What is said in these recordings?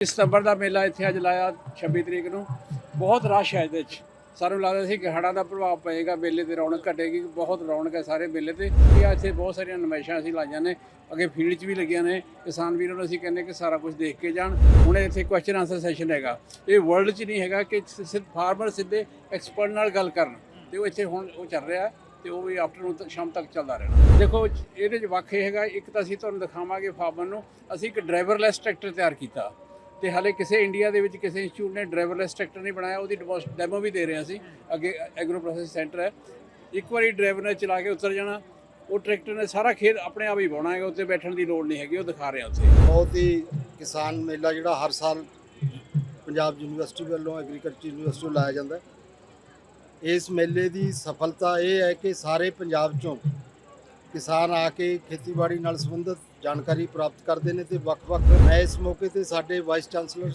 ਸਤੰਬਰ ਦਾ ਮੇਲਾ ਇੱਥੇ ਅੱਜ ਲਾਇਆ 26 ਤਰੀਕ ਨੂੰ। ਬਹੁਤ ਰਸ਼ ਹੈ ਇਹਦੇ 'ਚ ਸਾਨੂੰ ਲੱਗਦਾ ਸੀ ਕਿ ਹੜ੍ਹਾਂ ਦਾ ਪ੍ਰਭਾਵ ਪਏਗਾ, ਮੇਲੇ ਤੇ ਰੌਣਕ ਘਟੇਗੀ, ਬਹੁਤ ਰੌਣਕ ਹੈ ਸਾਰੇ ਮੇਲੇ ਤੇ। ਇਹ ਇੱਥੇ ਬਹੁਤ ਸਾਰੀਆਂ ਨਮਾਇਸ਼ਾਂ ਅਸੀਂ ਲਾਈਆਂ ਨੇ, ਅੱਗੇ ਫੀਲਡ 'ਚ ਵੀ ਲੱਗੀਆਂ ਨੇ। ਕਿਸਾਨ ਵੀਰਾਂ ਨੂੰ ਅਸੀਂ ਕਹਿੰਦੇ ਕਿ ਸਾਰਾ ਕੁਝ ਦੇਖ ਕੇ ਜਾਣ। ਹੁਣ ਇੱਥੇ ਕੁਐਸਚਨ ਆਨਸਰ ਸੈਸ਼ਨ ਹੈਗਾ। ਇਹ ਵਰਲਡ 'ਚ ਨਹੀਂ ਹੈਗਾ ਕਿ ਸਿੱਧ ਫਾਰਮਰ ਸਿੱਧੇ ਐਕਸਪਰਟ ਨਾਲ ਗੱਲ ਕਰਨ। ਤੇ ਉਹ ਇੱਥੇ ਹੁਣ ਉਹ ਚੱਲ ਰਿਹਾ ਤੇ ਉਹ ਵੀ ਆਫਟਰਨੂਨ ਤੱਕ ਸ਼ਾਮ ਤੱਕ ਚੱਲਦਾ ਰਹਿਣਾ। ਦੇਖੋ, ਇਹਦੇ 'ਚ ਵਾਕੇ ਹੈਗਾ, ਇੱਕ ਤਾਂ ਅਸੀਂ ਤੁਹਾਨੂੰ ਦਿਖਾਵਾਂਗੇ ਫਾਰਮਰ ਨੂੰ। ਅਸੀਂ ਇੱਕ ਡਰਾਈਵਰਲੈਸ ਟਰੈਕਟਰ ਤਿਆਰ ਕੀਤਾ। ਤੇ ਹਾਲੇ ਕਿਸੇ ਇੰਡੀਆ ਦੇ ਵਿੱਚ ਕਿਸੇ ਇੰਸਟੀਚਿਊਟ ਨੇ ਡਰਾਈਵਰਲੈਸ ਟਰੈਕਟਰ ਨਹੀਂ ਬਣਾਇਆ, ਉਹਦੀ ਡੈਮੋ ਵੀ ਦੇ ਰਹੇ ਹਾਂ ਅਸੀਂ ਅੱਗੇ ਐਗਰੋ ਪ੍ਰੋਸੈਸ ਸੈਂਟਰ ਹੈ। ਇੱਕ ਵਾਰੀ ਡਰਾਈਵਰ ਨੇ ਚਲਾ ਕੇ ਉਤਰ ਜਾਣਾ, ਉਹ ਟਰੈਕਟਰ ਨੇ ਸਾਰਾ ਖੇਤ ਆਪਣੇ ਆਪ ਹੀ ਵਾਹੁਣਾ ਹੈਗਾ ਉੱਤੇ ਬੈਠਣ ਦੀ ਲੋੜ ਨਹੀਂ ਹੈਗੀ, ਉਹ ਦਿਖਾ ਰਿਹਾ ਉੱਥੇ। ਬਹੁਤ ਹੀ ਕਿਸਾਨ ਮੇਲਾ ਜਿਹੜਾ ਹਰ ਸਾਲ ਪੰਜਾਬ ਯੂਨੀਵਰਸਿਟੀ ਵੱਲੋਂ ਐਗਰੀਕਲਚਰ ਯੂਨੀਵਰਸਿਟੀ ਵੱਲੋਂ ਲਾਇਆ ਜਾਂਦਾ ਇਸ ਮੇਲੇ ਦੀ ਸਫਲਤਾ ਇਹ ਹੈ ਕਿ ਸਾਰੇ ਪੰਜਾਬ ਚੋਂ ਕਿਸਾਨ ਆ ਕੇ ਖੇਤੀਬਾੜੀ ਨਾਲ ਸੰਬੰਧਿਤ ਜਾਣਕਾਰੀ ਪ੍ਰਾਪਤ ਕਰਦੇ ਨੇ ਤੇ ਵੱਖ-ਵੱਖ ਮੈਂ ਇਸ ਮੌਕੇ ਤੇ ਸਾਡੇ ਵਾਈਸ ਚਾਂਸਲਰ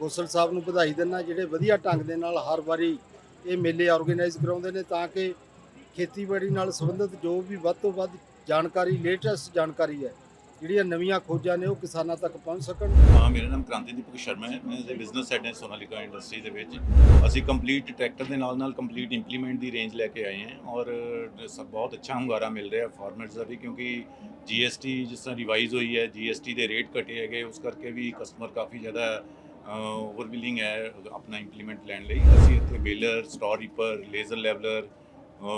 ਗੋਸਲ ਸਾਹਿਬ ਨੂੰ ਵਧਾਈ ਦਿੰਦਾ, ਜਿਹੜੇ ਵਧੀਆ ਢੰਗ ਦੇ ਨਾਲ ਹਰ ਵਾਰੀ ਇਹ ਮੇਲੇ ਆਰਗੇਨਾਈਜ਼ ਕਰਾਉਂਦੇ ਨੇ ਤਾਂ ਕਿ ਖੇਤੀਬਾੜੀ ਨਾਲ ਸੰਬੰਧਿਤ ਜੋ ਵੀ ਵੱਧ ਤੋਂ ਵੱਧ ਜਾਣਕਾਰੀ ਲੇਟੈਸਟ ਜਾਣਕਾਰੀ ਹੈ ਜਿਹੜੀਆਂ ਨਵੀਆਂ ਖੋਜਾਂ ਨੇ ਉਹ ਕਿਸਾਨਾਂ ਤੱਕ ਪਹੁੰਚ ਸਕਣ। ਹਾਂ, ਮੇਰਾ ਨਾਮ ਕ੍ਰਾਂਤੀ ਦੀਪਕ ਸ਼ਰਮਾ ਹੈ। ਮੈਂ ਬਿਜ਼ਨਸ ਹੈਡ ਹਾਂ ਸੋਨਾਲੀਕਾ ਇੰਡਸਟਰੀ ਦੇ ਵਿੱਚ। ਅਸੀਂ ਕੰਪਲੀਟ ਟਰੈਕਟਰ ਦੇ ਨਾਲ ਨਾਲ ਕੰਪਲੀਟ ਇੰਪਲੀਮੈਂਟ ਦੀ ਰੇਂਜ ਲੈ ਕੇ ਆਏ ਹਾਂ ਔਰ ਸਭ ਬਹੁਤ ਅੱਛਾ ਹੁੰਗਾਰਾ ਮਿਲ ਰਿਹਾ ਫਾਰਮਰਸ ਦਾ ਵੀ ਕਿਉਂਕਿ ਜੀਐਸਟੀ ਜਿਸ ਤਰ੍ਹਾਂ ਰਿਵਾਈਜ਼ ਹੋਈ ਹੈ ਜੀਐਸਟੀ ਦੇ ਰੇਟ ਘਟੇ ਹੈਗੇ, ਉਸ ਕਰਕੇ ਵੀ ਕਸਟਮਰ ਕਾਫੀ ਜ਼ਿਆਦਾ ਓਵਰਵਿਲਿੰਗ ਹੈ ਆਪਣਾ ਇੰਪਲੀਮੈਂਟ ਲੈਣ ਲਈ। ਅਸੀਂ ਇੱਥੇ baler store reaper laser leveller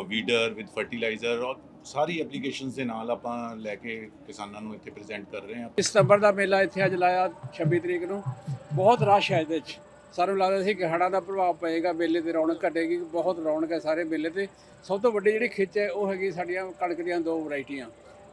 weeder with fertiliser ਔਰ ਸਾਰੀ ਐਪਲੀਕੇਸ਼ਨਸ ਦੇ ਨਾਲ ਆਪਾਂ ਲੈ ਕੇ ਕਿਸਾਨਾਂ ਨੂੰ ਇੱਥੇ ਪ੍ਰੈਜ਼ੈਂਟ ਕਰ ਰਹੇ ਹਾਂ। ਸਤੰਬਰ ਦਾ ਮੇਲਾ ਇੱਥੇ ਅੱਜ ਲਾਇਆ 26 ਤਰੀਕ ਨੂੰ। ਬਹੁਤ ਰਸ਼ ਹੈ ਇਹਦੇ 'ਚ ਸਾਨੂੰ ਲੱਗਦਾ ਸੀ ਕਿ ਹੜ੍ਹਾਂ ਦਾ ਪ੍ਰਭਾਵ ਪਏਗਾ, ਮੇਲੇ ਤੇ ਰੌਣਕ ਘਟੇਗੀ, ਬਹੁਤ ਰੌਣਕ ਹੈ ਸਾਰੇ ਮੇਲੇ ਤੇ। ਸਭ ਤੋਂ ਵੱਡੀ ਜਿਹੜੀ ਖਿੱਚ ਹੈ ਉਹ ਹੈਗੀ ਸਾਡੀਆਂ ਕਣਕ ਦੀਆਂ ਦੋ ਵੈਰਾਈਟੀਆਂ।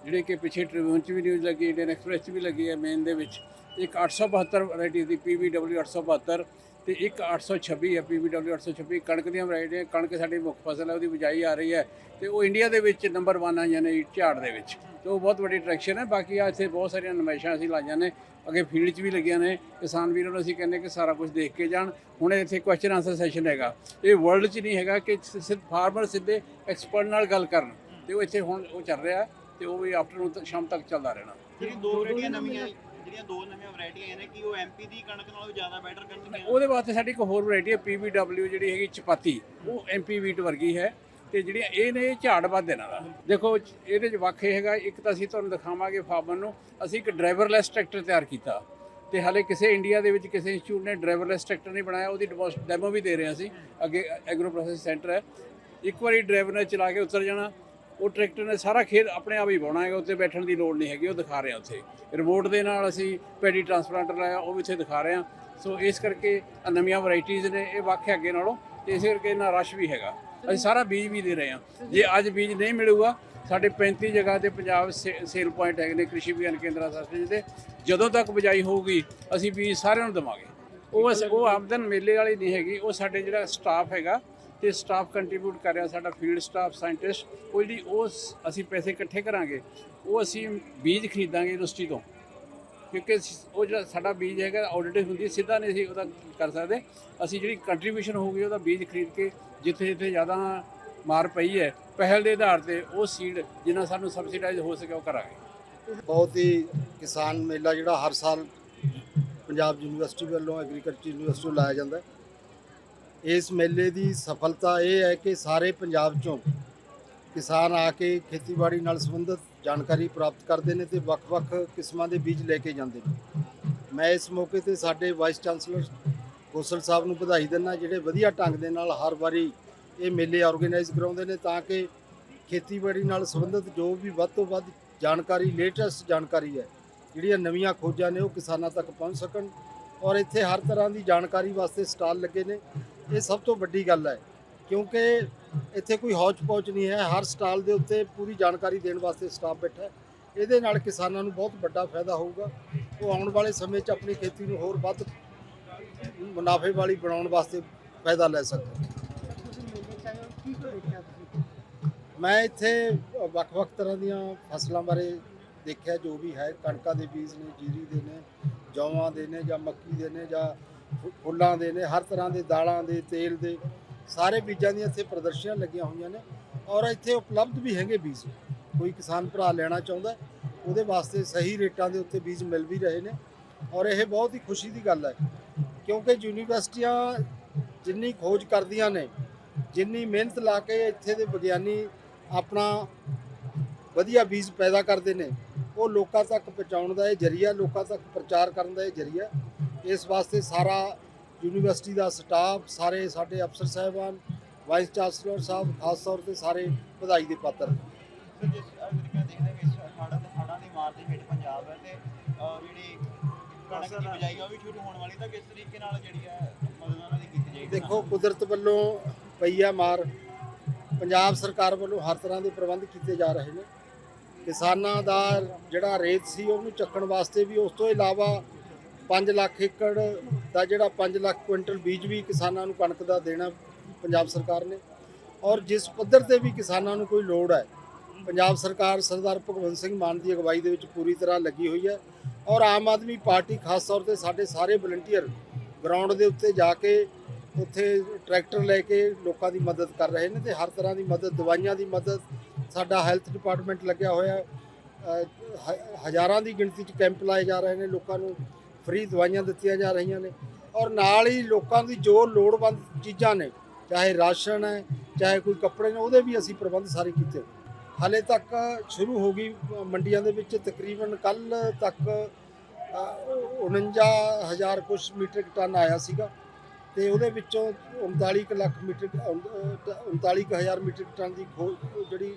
ਜਿਹੜੀ ਕਿ ਪਿੱਛੇ ਟ੍ਰਿਬਿਊਨ 'ਚ ਵੀ ਨਿਊਜ਼ ਲੱਗੀ ਇੰਡੀਅਨ ਐਕਸਪ੍ਰੈਸ 'ਚ ਵੀ ਲੱਗੀ ਹੈ ਮੇਨ ਦੇ ਵਿੱਚ। ਇੱਕ 872 ਵੈਰਾਈਟੀ ਦੀ PVW 872 ਤੇ ਇੱਕ 826 ਹੈ PVW 826 ਕਣਕ ਦੀਆਂ ਵੈਰਾਈਟੀਆਂ, ਕਣਕ ਸਾਡੀ ਮੁੱਖ ਫਸਲ ਹੈ, ਉਹਦੀ ਬਿਜਾਈ ਆ ਰਹੀ ਹੈ ਤੇ ਉਹ ਇੰਡੀਆ ਦੇ ਵਿੱਚ ਨੰਬਰ 1 ਆਈਆਂ ਨੇ ਝਾੜ ਦੇ ਵਿੱਚ। ਤੇ ਉਹ ਬਹੁਤ ਵੱਡੀ ਅਟਰੈਕਸ਼ਨ ਹੈ, ਬਾਕੀ ਆ ਇੱਥੇ ਬਹੁਤ ਸਾਰੀਆਂ ਨਮਾਇਸ਼ਾਂ ਅਸੀਂ ਲਾਈਆਂ ਨੇ, ਅੱਗੇ ਫੀਲਡ 'ਚ ਵੀ ਲੱਗੀਆਂ ਨੇ, ਕਿਸਾਨ ਵੀਰਾਂ ਨੂੰ ਅਸੀਂ ਕਹਿੰਦੇ ਕਿ ਸਾਰਾ ਕੁਝ ਦੇਖ ਕੇ ਜਾਣ। ਹੁਣ ਇੱਥੇ ਕੁਐਸਚਨ ਆਨਸਰ ਸੈਸ਼ਨ ਹੈਗਾ। ਇਹ ਵਰਲਡ 'ਚ ਨਹੀਂ ਹੈਗਾ ਕਿ ਸਿੱਧ ਫਾਰਮਰ ਸਿੱਧੇ ਐਕਸਪਰਟ ਨਾਲ ਗੱਲ ਕਰਨ। ਤੇ ਉਹ ਇੱਥੇ ਹੁਣ ਉਹ ਚੱਲ ਰਿਹਾ ਤੇ ਉਹ ਵੀ ਆਫਟਰਨੂਨ ਤੱਕ ਸ਼ਾਮ ਤੱਕ ਚੱਲਦਾ ਰਹਿਣਾ। ਜਿਹੜੀ ਦੋ ਵੈਰਾਈਟੀਆਂ ਨਵੀਆਂ ਜਿਹੜੀਆਂ ਦੋ ਨਵੀਆਂ ਵੈਰਾਈਟੀਆਂ ਨੇ, ਕਿ ਉਹ ਐਮਪੀ ਦੀ ਕਣਕ ਨਾਲੋਂ ਜ਼ਿਆਦਾ ਬੈਟਰ ਕਰਨਗੀਆਂ ਉਹਦੇ ਵਾਸਤੇ ਸਾਡੀ ਇੱਕ ਹੋਰ ਵੈਰਾਈਟੀ ਹੈ PBW ਜਿਹੜੀ ਹੈਗੀ ਚਪਾਤੀ। ਉਹ ਐਮਪੀ ਵੀਟ ਵਰਗੀ ਹੈ ਤੇ ਜਿਹੜੀਆਂ ਇਹ ਨੇ ਝਾੜ ਵੱਧ ਇਹਨਾਂ ਦਾ ਦੇਖੋ, ਇਹਦੇ 'ਚ ਵਾਕੇ ਹੈਗਾ, ਇੱਕ ਤਾਂ ਅਸੀਂ ਤੁਹਾਨੂੰ ਦਿਖਾਵਾਂਗੇ ਫਾਰਮਰ ਨੂੰ, ਅਸੀਂ ਇੱਕ ਡਰਾਈਵਰਲੈਸ ਟਰੈਕਟਰ ਤਿਆਰ ਕੀਤਾ। ਤੇ ਹਾਲੇ ਕਿਸੇ ਇੰਡੀਆ ਦੇ ਵਿੱਚ ਕਿਸੇ ਇੰਸਟੀਚਿਊਟ ਨੇ ਡਰਾਈਵਰਲੈਸ ਟਰੈਕਟਰ ਨਹੀਂ ਬਣਾਇਆ, ਉਹਦੀ ਡੈਮੋ ਵੀ ਦੇ ਰਹੇ ਹਾਂ ਅਸੀਂ। ਅੱਗੇ ਐਗਰੋ ਪ੍ਰੋਸੈਸ ਸੈਂਟਰ ਹੈ। ਇੱਕ ਵਾਰੀ ਡਰਾਈਵਰ ਨੇ ਚਲਾ ਕੇ ਉਤਰ ਜਾਣਾ ਉਹ ਟਰੈਕਟਰ ਨੇ ਸਾਰਾ ਖੇਤ ਆਪਣੇ ਆਪ ਹੀ ਵਾਹੁਣਾ ਹੈਗਾ ਉੱਤੇ ਬੈਠਣ ਦੀ ਲੋੜ ਨਹੀਂ ਹੈਗੀ, ਉਹ ਦਿਖਾ ਰਹੇ ਹਾਂ ਉੱਥੇ। ਰਿਮੋਟ ਦੇ ਨਾਲ ਅਸੀਂ ਪੈਡੀ ਟਰਾਂਸਪਲਾਂਟਰ ਲਾਇਆ, ਉਹ ਵੀ ਇੱਥੇ ਦਿਖਾ ਰਹੇ ਹਾਂ। ਸੋ ਇਸ ਕਰਕੇ ਆਹ ਨਵੀਆਂ ਵੈਰਾਈਟੀਆਂ ਨੇ, ਇਹ ਵਾਕਿਆ ਅੱਗੇ ਨਾਲੋਂ, ਤੇ ਇਸੇ ਕਰਕੇ ਇੰਨਾ ਰਸ਼ ਵੀ ਹੈਗਾ। ਅਸੀਂ ਸਾਰਾ ਬੀਜ ਵੀ ਦੇ ਰਹੇ ਹਾਂ। ਜੇ ਅੱਜ ਬੀਜ ਨਹੀਂ ਮਿਲੂਗਾ, ਸਾਡੇ 35 ਜਗ੍ਹਾ ਤੇ ਪੰਜਾਬ ਸੇ- ਸੇਲ ਪੁਆਇੰਟ ਹੈਗੇ ਨੇ, ਕ੍ਰਿਸ਼ੀ ਵਿਗਿਆਨ ਕੇਂਦਰ ਸਸਤੇ ਤੇ ਜਦੋਂ ਤੱਕ ਬਿਜਾਈ ਹੋਊਗੀ, ਅਸੀਂ ਬੀਜ ਸਾਰਿਆਂ ਨੂੰ ਦੇਵਾਂਗੇ। ਉਹ ਅਸ- ਉਹ ਆਮਦਨ ਮੇਲੇ ਵਾਲੀ ਨਹੀਂ ਹੈਗੀ, ਉਹ ਸਾਡੇ ਜਿਹੜਾ ਸਟਾਫ ਹੈਗਾ ਤੇ ਸਟਾਫ ਕੰਟਰੀਬਿਊਟ ਕਰ ਰਿਹਾ ਸਾਡਾ ਫੀਲਡ ਸਟਾਫ ਸਾਇੰਟਿਸਟ ਉਹ ਜਿਹੜੀ ਉਹ ਅਸੀਂ ਪੈਸੇ ਇਕੱਠੇ ਕਰਾਂਗੇ, ਉਹ ਅਸੀਂ ਬੀਜ ਖਰੀਦਾਂਗੇ ਯੂਨੀਵਰਸਿਟੀ ਤੋਂ। ਕਿਉਂਕਿ ਉਹ ਜਿਹੜਾ ਸਾਡਾ ਬੀਜ ਹੈਗਾ ਆਡਿਟ ਹੁੰਦੀ ਸਿੱਧਾ ਨਹੀਂ ਅਸੀਂ ਉਹਦਾ ਕਰ ਸਕਦੇ। ਅਸੀਂ ਜਿਹੜੀ ਕੰਟਰੀਬਿਊਸ਼ਨ ਹੋਊਗੀ, ਉਹਦਾ ਬੀਜ ਖਰੀਦ ਕੇ ਜਿੱਥੇ ਜਿੱਥੇ ਜ਼ਿਆਦਾ ਮਾਰ ਪਈ ਹੈ, ਪਹਿਲ ਦੇ ਆਧਾਰ ਤੇ ਉਹ ਸੀਡ ਜਿੰਨਾ ਸਾਨੂੰ ਸਬਸਿਡਾਈਜ਼ ਹੋ ਸਕੇ ਉਹ ਕਰਾਂਗੇ। ਬਹੁਤ ਹੀ ਕਿਸਾਨ ਮੇਲਾ ਜਿਹੜਾ ਹਰ ਸਾਲ ਪੰਜਾਬ ਯੂਨੀਵਰਸਿਟੀ ਵੱਲੋਂ ਐਗਰੀਕਲਚਰ ਯੂਨੀਵਰਸਿਟੀ ਵੱਲੋਂ ਲਾਇਆ ਜਾਂਦਾ ਹੈ। ਇਸ ਮੇਲੇ ਦੀ ਸਫਲਤਾ ਇਹ ਹੈ ਕਿ ਸਾਰੇ ਪੰਜਾਬ ਚੋਂ ਕਿਸਾਨ ਆ ਕੇ ਖੇਤੀਬਾੜੀ ਨਾਲ ਸੰਬੰਧਿਤ ਜਾਣਕਾਰੀ ਪ੍ਰਾਪਤ ਕਰਦੇ ਨੇ ਤੇ ਵੱਖ-ਵੱਖ ਕਿਸਮਾਂ ਦੇ ਬੀਜ ਲੈ ਕੇ ਜਾਂਦੇ ਨੇ। ਮੈਂ ਇਸ ਮੌਕੇ ਤੇ ਸਾਡੇ ਵਾਈਸ ਚਾਂਸਲਰ ਗੋਸਲ ਸਾਹਿਬ ਨੂੰ ਵਧਾਈ ਦਿੰਦਾ, ਜਿਹੜੇ ਵਧੀਆ ਢੰਗ ਦੇ ਨਾਲ ਹਰ ਵਾਰੀ ਇਹ ਮੇਲੇ ਆਰਗੇਨਾਈਜ਼ ਕਰਾਉਂਦੇ ਨੇ ਤਾਂ ਕਿ ਖੇਤੀਬਾੜੀ ਨਾਲ ਸੰਬੰਧਿਤ ਜੋ ਵੀ ਵੱਧ ਤੋਂ ਵੱਧ ਜਾਣਕਾਰੀ ਲੇਟੈਸਟ ਜਾਣਕਾਰੀ ਹੈ, ਜਿਹੜੀਆਂ ਨਵੀਆਂ ਖੋਜਾਂ ਨੇ ਉਹ ਕਿਸਾਨਾਂ ਤੱਕ ਪਹੁੰਚ ਸਕਣ ਔਰ ਇੱਥੇ ਹਰ ਤਰ੍ਹਾਂ ਦੀ ਜਾਣਕਾਰੀ ਵਾਸਤੇ ਸਟਾਲ ਲੱਗੇ ਨੇ। ਇਹ ਸਭ ਤੋਂ ਵੱਡੀ ਗੱਲ ਹੈ, ਕਿਉਂਕਿ ਇੱਥੇ ਕੋਈ ਹੌਚ ਪੌਚ ਨਹੀਂ ਹੈ, ਹਰ ਸਟਾਲ ਦੇ ਉੱਤੇ ਪੂਰੀ ਜਾਣਕਾਰੀ ਦੇਣ ਵਾਸਤੇ ਸਟਾਫ ਬੈਠਾ ਹੈ। ਇਹਦੇ ਨਾਲ ਕਿਸਾਨਾਂ ਨੂੰ ਬਹੁਤ ਵੱਡਾ ਫਾਇਦਾ ਹੋਊਗਾ। ਉਹ ਆਉਣ ਵਾਲੇ ਸਮੇਂ 'ਚ ਆਪਣੀ ਖੇਤੀ ਨੂੰ ਹੋਰ ਵੱਧ ਮੁਨਾਫੇ ਵਾਲੀ ਬਣਾਉਣ ਵਾਸਤੇ ਫਾਇਦਾ ਲੈ ਸਕਦੇ ਮੈਂ ਇੱਥੇ ਵੱਖ-ਵੱਖ ਤਰ੍ਹਾਂ ਦੀਆਂ ਫਸਲਾਂ ਬਾਰੇ ਦੇਖਿਆ, ਜੋ ਵੀ ਹੈ, ਕਣਕਾਂ ਦੇ ਬੀਜ ਨੇ, ਜੀਰੀ ਦੇ ਨੇ, ਜੌਆਂ ਦੇ ਨੇ ਜਾਂ ਮੱਕੀ ਦੇ ਨੇ ਜਾਂ ਫੁੱਲਾਂ ਦੇ ਨੇ, ਹਰ ਤਰ੍ਹਾਂ ਦੇ ਦਾਲਾਂ ਦੇ, ਤੇਲ ਦੇ, ਸਾਰੇ ਬੀਜਾਂ ਦੀਆਂ ਇੱਥੇ ਪ੍ਰਦਰਸ਼ਨੀਆਂ ਲੱਗੀਆਂ ਹੋਈਆਂ ਨੇ ਔਰ ਇੱਥੇ ਉਪਲਬਧ ਵੀ ਹੈਗੇ ਬੀਜ। ਕੋਈ ਕਿਸਾਨ ਭਰਾ ਲੈਣਾ ਚਾਹੁੰਦਾ ਉਹਦੇ ਵਾਸਤੇ ਸਹੀ ਰੇਟਾਂ ਦੇ ਉੱਤੇ ਬੀਜ ਮਿਲ ਵੀ ਰਹੇ ਨੇ ਔਰ ਇਹ ਬਹੁਤ ਹੀ ਖੁਸ਼ੀ ਦੀ ਗੱਲ ਹੈ ਕਿਉਂਕਿ ਯੂਨੀਵਰਸਿਟੀਆਂ ਜਿੰਨੀ ਖੋਜ ਕਰਦੀਆਂ ਨੇ, ਜਿੰਨੀ ਮਿਹਨਤ ਲਾ ਕੇ ਇੱਥੇ ਦੇ ਵਿਗਿਆਨੀ ਆਪਣਾ ਵਧੀਆ ਬੀਜ ਪੈਦਾ ਕਰਦੇ ਨੇ, ਉਹ ਲੋਕਾਂ ਤੱਕ ਪਹੁੰਚਾਉਣ ਦਾ ਇਹ ਜਰੀਆ, ਲੋਕਾਂ ਤੱਕ ਪ੍ਰਚਾਰ ਕਰਨ ਦਾ ਇਹ ਜਰੀਆ। ਇਸ ਵਾਸਤੇ ਸਾਰਾ ਯੂਨੀਵਰਸਿਟੀ ਦਾ ਸਟਾਫ ਸਾਰੇ ਸਾਡੇ ਅਫਸਰ ਸਾਹਿਬਾਨ ਵਾਈਸ ਚਾਂਸਲਰ ਸਾਹਿਬ ਖਾਸ ਤੌਰ ਤੇ ਸਾਰੇ ਵਧਾਈ ਦੇ ਪਾਤਰ ਨੇ। ਸਰ ਜਿਸ ਤਰੀਕੇ ਨਾਲ ਦੇਖਦੇ ਹਾਂ ਇਸ ਹੜ੍ਹਾਂ ਤੇ ਹੜ੍ਹਾਂ ਦੀ ਮਾਰ ਦੇ ਹੇਠ ਪੰਜਾਬ ਹੈ ਤੇ ਅਹ, ਜਿਹੜੀ ਕਣਕ ਦੀ ਬਿਜਾਈ ਆ ਉਹ ਵੀ ਸ਼ੁਰੂ ਹੋਣ ਵਾਲੀ ਤਾਂ ਕਿਸ ਤਰੀਕੇ ਨਾਲ ਜਿਹੜੀ ਹੈ ਮਦਦ ਉਹਨਾਂ ਦੀ ਕੀਤੀ ਜਾਏਗੀ? ਦੇਖੋ ਕੁਦਰਤ ਵੱਲੋਂ ਪਈ ਆ ਮਾਰ। ਪੰਜਾਬ ਸਰਕਾਰ ਵੱਲੋਂ ਹਰ ਤਰ੍ਹਾਂ ਦੇ ਪ੍ਰਬੰਧ ਕੀਤੇ ਜਾ ਰਹੇ ਨੇ। ਕਿਸਾਨਾਂ ਦਾ ਜਿਹੜਾ ਰੇਤ ਸੀ ਉਹਨੂੰ ਚੱਕਣ ਵਾਸਤੇ ਵੀ ਉਸ ਤੋਂ ਇਲਾਵਾ 5 ਲੱਖ ਏਕੜ ਦਾ ਜਿਹੜਾ 5 ਲੱਖ ਕੁਇੰਟਲ ਬੀਜ ਵੀ ਕਿਸਾਨਾਂ ਨੂੰ ਕਣਕ ਦਾ ਦੇਣਾ ਪੰਜਾਬ ਸਰਕਾਰ ਨੇ। ਔਰ ਜਿਸ ਪੱਧਰ ਤੇ ਵੀ ਕਿਸਾਨਾਂ ਨੂੰ ਕੋਈ ਲੋੜ ਹੈ, ਪੰਜਾਬ ਸਰਕਾਰ ਸਰਦਾਰ ਭਗਵੰਤ ਸਿੰਘ ਮਾਨ ਦੀ ਅਗਵਾਈ ਦੇ ਵਿੱਚ ਪੂਰੀ ਤਰ੍ਹਾਂ ਲੱਗੀ ਹੋਈ ਹੈ। ਔਰ ਆਮ ਆਦਮੀ ਪਾਰਟੀ ਖਾਸ ਤੌਰ ਤੇ ਸਾਡੇ ਸਾਰੇ ਵਲੰਟੀਅਰ ਗਰਾਊਂਡ ਦੇ ਉੱਤੇ ਜਾ ਕੇ ਉੱਥੇ ਟਰੈਕਟਰ ਲੈ ਕੇ ਲੋਕਾਂ ਦੀ ਮਦਦ ਕਰ ਰਹੇ ਨੇ ਤੇ ਹਰ ਤਰ੍ਹਾਂ ਦੀ ਮਦਦ, ਦਵਾਈਆਂ ਦੀ ਮਦਦ, ਸਾਡਾ ਹੈਲਥ ਡਿਪਾਰਟਮੈਂਟ ਲੱਗਿਆ ਹੋਇਆ ਹ- ਹਜ਼ਾਰਾਂ ਦੀ ਗਿਣਤੀ 'ਚ ਕੈਂਪ ਲਾਏ ਜਾ ਰਹੇ ਨੇ ਲੋਕਾਂ ਨੂੰ। ਫ੍ਰੀ ਦਵਾਈਆਂ ਦਿੱਤੀਆਂ ਜਾ ਰਹੀਆਂ ਨੇ ਔਰ ਨਾਲ ਹੀ ਲੋਕਾਂ ਦੀ ਜੋ ਲੋੜਵੰਦ ਚੀਜ਼ਾਂ ਨੇ ਚਾਹੇ ਰਾਸ਼ਨ ਹੈ ਚਾਹੇ ਕੋਈ ਕੱਪੜੇ ਨੇ ਉਹਦੇ ਵੀ ਅਸੀਂ ਪ੍ਰਬੰਧ ਸਾਰੇ ਕੀਤੇ। ਹਾਲੇ ਤੱਕ ਸ਼ੁਰੂ ਹੋ ਗਈ ਮੰਡੀਆਂ ਦੇ ਵਿੱਚ ਤਕਰੀਬਨ ਕੱਲ ਤੱਕ ਅ, 49000 ਕੁਛ ਮੀਟ੍ਰਿਕ ਟਨ ਆਇਆ ਸੀਗਾ ਤੇ ਉਹਦੇ ਵਿੱਚੋਂ 39 ਕੁ ਲੱਖ ਮੀਟ੍ਰਿਕ ਅ, 39 ਕੁ ਹਜ਼ਾਰ ਮੀਟ੍ਰਿਕ ਟਨ ਦੀ ਖੋਜ ਜਿਹੜੀ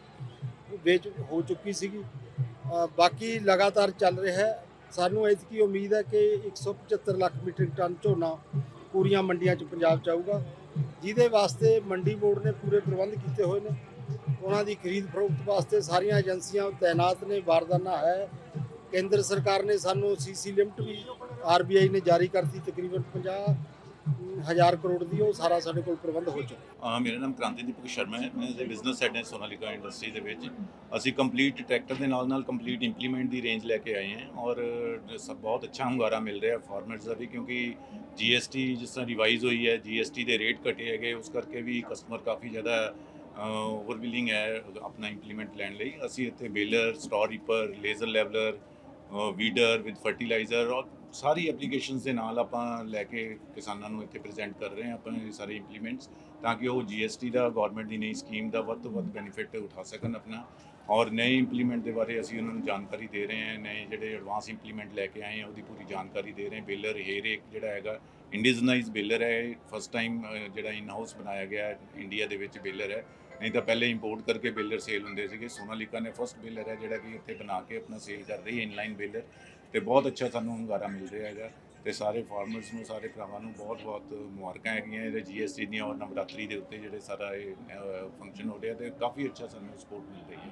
ਵੇਚ ਹੋ ਚੁੱਕੀ ਸੀਗੀ। ਬਾਕੀ ਲਗਾਤਾਰ ਚੱਲ ਰਿਹਾ ਹੈ। ਸਾਨੂੰ ਇਤਕੀ ਉਮੀਦ ਹੈ ਕਿ 175 ਲੱਖ ਮੀਟ੍ਰਿਕ ਟਨ ਝੋਨਾ ਪੂਰੀਆਂ ਮੰਡੀਆਂ 'ਚ ਪੰਜਾਬ 'ਚ ਆਊਗਾ, ਜਿਹਦੇ ਵਾਸਤੇ ਮੰਡੀ ਬੋਰਡ ਨੇ ਪੂਰੇ ਪ੍ਰਬੰਧ ਕੀਤੇ ਹੋਏ ਨੇ। ਉਹਨਾਂ ਦੀ ਖਰੀਦ ਫਰੋਖਤ ਵਾਸਤੇ ਸਾਰੀਆਂ ਏਜੰਸੀਆਂ ਤਾਇਨਾਤ ਨੇ, ਵਾਰਦਾਨਾ ਹੈ। ਕੇਂਦਰ ਸਰਕਾਰ ਨੇ ਸਾਨੂੰ ਸੀਸੀ ਲਿਮਟ ਵੀ ਆਰਬੀਆਈ ਨੇ ਜਾਰੀ ਕਰਤੀ ਤਕਰੀਬਨ 50 ਹਜ਼ਾਰ ਕਰੋੜ ਦੀ ਉਹ ਸਾਰਾ ਸਾਡੇ ਕੋਲ ਪ੍ਰਬੰਧ ਹੋ ਚੁੱਕਾ ਅਹ ਮੇਰਾ ਨਾਮ ਕ੍ਰਾਂਤੀ ਦੀਪਕ ਸ਼ਰਮਾ ਹੈ। ਮੈਂ ਐਜ਼ ਬਿਜ਼ਨਸ ਹੈਡ ਹਾਂ ਸੋਨਾਲੀਕਾ ਇੰਡਸਟਰੀ ਦੇ ਵਿੱਚ। ਅਸੀਂ ਕੰਪਲੀਟ ਟਰੈਕਟਰ ਦੇ ਨਾਲ ਨਾਲ ਕੰਪਲੀਟ ਇੰਪਲੀਮੈਂਟ ਦੀ ਰੇਂਜ ਲੈ ਕੇ ਆਏ ਹਾਂ ਔਰ ਸਭ ਬਹੁਤ ਅੱਛਾ ਹੁੰਗਾਰਾ ਮਿਲ ਰਿਹਾ ਫਾਰਮਰਸ ਦਾ ਵੀ ਕਿਉਂਕਿ GST ਜਿਸ ਤਰ੍ਹਾਂ ਰਿਵਾਈਜ਼ ਹੋਈ ਹੈ GST ਦੇ ਰੇਟ ਘਟੇ ਹੈਗੇ, ਉਸ ਕਰਕੇ ਵੀ ਕਸਟਮਰ ਕਾਫੀ ਜ਼ਿਆਦਾ ਓਵਰਵਿਲਿੰਗ ਹੈ ਆਪਣਾ ਇੰਪਲੀਮੈਂਟ ਲੈਣ ਲਈ। ਅਸੀਂ ਇੱਥੇ baler store reaper laser leveller weeder with fertiliser ਔਰ ਸਾਰੀ ਐਪਲੀਕੇਸ਼ਨਸ ਦੇ ਨਾਲ ਆਪਾਂ ਲੈ ਕੇ ਕਿਸਾਨਾਂ ਨੂੰ ਇੱਥੇ ਪ੍ਰੈਜ਼ੈਂਟ ਕਰ ਰਹੇ ਹਾਂ, ਆਪਾਂ ਇਹ ਸਾਰੇ ਇੰਪਲੀਮੈਂਟਸ ਤਾਂ ਕਿ ਉਹ GST ਦਾ ਗਵਰਨਮੈਂਟ ਦੀ ਨਈ ਸਕੀਮ ਦਾ ਵੱਧ ਤੋਂ ਵੱਧ ਬੈਨੀਫਿਟ ਉਠਾ ਸਕਣ ਆਪਣਾ। ਔਰ ਨਏ ਇੰਪਲੀਮੈਂਟ ਦੇ ਬਾਰੇ ਅਸੀਂ ਉਹਨਾਂ ਨੂੰ ਜਾਣਕਾਰੀ ਦੇ ਰਹੇ ਹਾਂ, ਨਏ ਜਿਹੜੇ ਐਡਵਾਂਸ ਇੰਪਲੀਮੈਂਟ ਲੈ ਕੇ ਆਏ ਹਾਂ ਉਹਦੀ ਪੂਰੀ ਜਾਣਕਾਰੀ ਦੇ ਰਹੇ ਹਾਂ। ਬੇਲਰ ਹੇਰ ਇੱਕ ਜਿਹੜਾ ਹੈਗਾ ਇੰਡੀਜਨਾਈਜ਼ ਬੇਲਰ ਹੈ ਫਸਟ ਟਾਈਮ ਜਿਹੜਾ ਇਨ ਹਾਊਸ ਬਣਾਇਆ ਗਿਆ ਇੰਡੀਆ ਦੇ ਵਿੱਚ ਬੇਲਰ ਹੈ। ਨਹੀਂ ਤਾਂ ਪਹਿਲੇ ਇੰਪੋਰਟ ਕਰਕੇ ਬੇਲਰ ਸੇਲ ਹੁੰਦੇ ਸੀਗੇ। ਸੋਨਾਲੀਕਾ ਨੇ ਫਸਟ ਬੇਲਰ ਹੈ ਜਿਹੜਾ ਕਿ ਇੱਥੇ ਬਣਾ ਕੇ ਆਪਣਾ ਸੇਲ ਕਰ ਰਹੀ ਹੈ ਇਨਲਾਈਨ ਬੇਲਰ ਤੇ ਬਹੁਤ ਅੱਛਾ ਸਾਨੂੰ ਹੁੰਗਾਰਾ ਮਿਲ ਰਿਹਾ ਹੈਗਾ। ਤੇ ਸਾਰੇ ਫਾਰਮਰਸ ਨੂੰ, ਸਾਰੇ ਭਰਾਵਾਂ ਨੂੰ ਬਹੁਤ-ਬਹੁਤ ਮੁਬਾਰਕਾਂ ਹੈਗੀਆਂ। ਇਹਦੇ ਜੀਐਸਟੀ ਦੀਆਂ ਔਰ ਨਵਰਾਤਰੀ ਦੇ ਉੱਤੇ ਜਿਹੜੇ ਸਾਰਾ ਇਹ ਫੰਕਸ਼ਨ ਹੋ ਰਿਹਾ ਤੇ ਕਾਫੀ ਅੱਛਾ ਸਾਨੂੰ ਸਪੋਰਟ ਮਿਲ ਰਹੀ ਹੈ।